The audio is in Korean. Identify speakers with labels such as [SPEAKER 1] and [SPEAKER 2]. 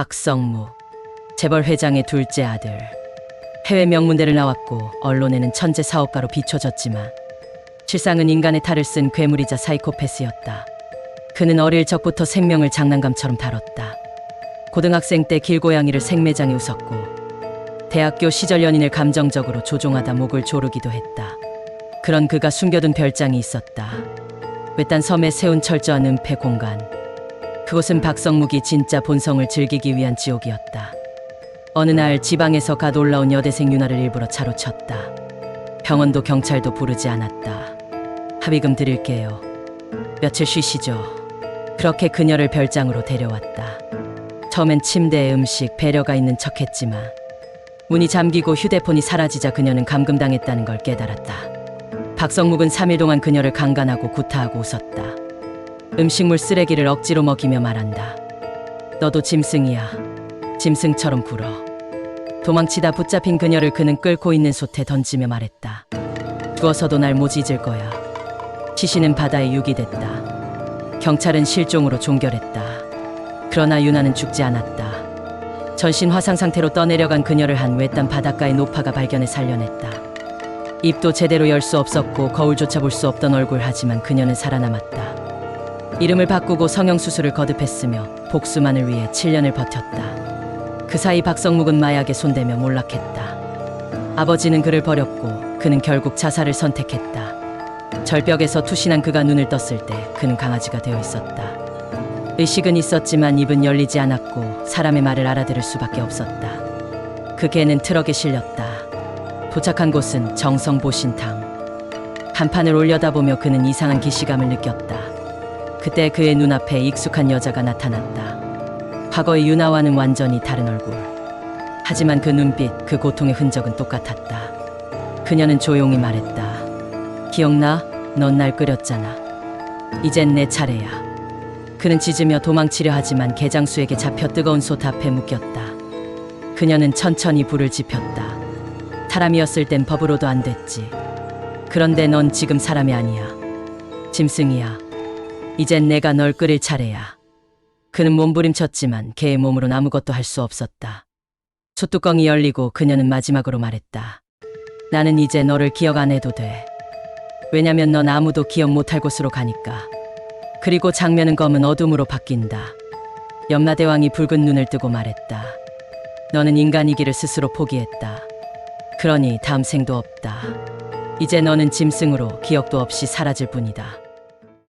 [SPEAKER 1] 박성무, 재벌 회장의 둘째 아들. 해외 명문대를 나왔고 언론에는 천재 사업가로 비춰졌지만 실상은 인간의 탈을 쓴 괴물이자 사이코패스였다. 그는 어릴 적부터 생명을 장난감처럼 다뤘다. 고등학생 때 길고양이를 생매장에 웃었고 대학교 시절 연인을 감정적으로 조종하다 목을 조르기도 했다. 그런 그가 숨겨둔 별장이 있었다. 외딴 섬에 세운 철저한 은폐 공간. 그곳은 박성묵이 진짜 본성을 즐기기 위한 지옥이었다. 어느 날 지방에서 갓 올라온 여대생 윤아를 일부러 차로 쳤다. 병원도 경찰도 부르지 않았다. 합의금 드릴게요. 며칠 쉬시죠. 그렇게 그녀를 별장으로 데려왔다. 처음엔 침대에 음식, 배려가 있는 척했지만 문이 잠기고 휴대폰이 사라지자 그녀는 감금당했다는 걸 깨달았다. 박성묵은 3일 동안 그녀를 강간하고 구타하고 웃었다. 음식물 쓰레기를 억지로 먹이며 말한다. 너도 짐승이야. 짐승처럼 굴어. 도망치다 붙잡힌 그녀를 그는 끌고 있는 솥에 던지며 말했다. 죽어서도 날 못 잊을 거야. 시신은 바다에 유기됐다. 경찰은 실종으로 종결했다. 그러나 유나는 죽지 않았다. 전신 화상 상태로 떠내려간 그녀를 한 외딴 바닷가의 노파가 발견해 살려냈다. 입도 제대로 열 수 없었고 거울조차 볼 수 없던 얼굴 하지만 그녀는 살아남았다. 이름을 바꾸고 성형수술을 거듭했으며 복수만을 위해 7년을 버텼다. 그 사이 박성묵은 마약에 손대며 몰락했다. 아버지는 그를 버렸고 그는 결국 자살을 선택했다. 절벽에서 투신한 그가 눈을 떴을 때 그는 강아지가 되어 있었다. 의식은 있었지만 입은 열리지 않았고 사람의 말을 알아들을 수밖에 없었다. 그 개는 트럭에 실렸다. 도착한 곳은 정성보신탕. 간판을 올려다보며 그는 이상한 기시감을 느꼈다. 그때 그의 눈앞에 익숙한 여자가 나타났다. 과거의 유나와는 완전히 다른 얼굴. 하지만 그 눈빛, 그 고통의 흔적은 똑같았다. 그녀는 조용히 말했다. 기억나? 넌 날 끓였잖아. 이젠 내 차례야. 그는 짖으며 도망치려 하지만 개장수에게 잡혀 뜨거운 솥 앞에 묶였다. 그녀는 천천히 불을 지폈다. 사람이었을 땐 법으로도 안 됐지. 그런데 넌 지금 사람이 아니야. 짐승이야. 이젠 내가 널 끓일 차례야. 그는 몸부림쳤지만 개의 몸으론 아무것도 할 수 없었다. 솥뚜껑이 열리고 그녀는 마지막으로 말했다. 나는 이제 너를 기억 안 해도 돼. 왜냐면 넌 아무도 기억 못할 곳으로 가니까. 그리고 장면은 검은 어둠으로 바뀐다. 염라대왕이 붉은 눈을 뜨고 말했다. 너는 인간이기를 스스로 포기했다. 그러니 다음 생도 없다. 이제 너는 짐승으로 기억도 없이 사라질 뿐이다.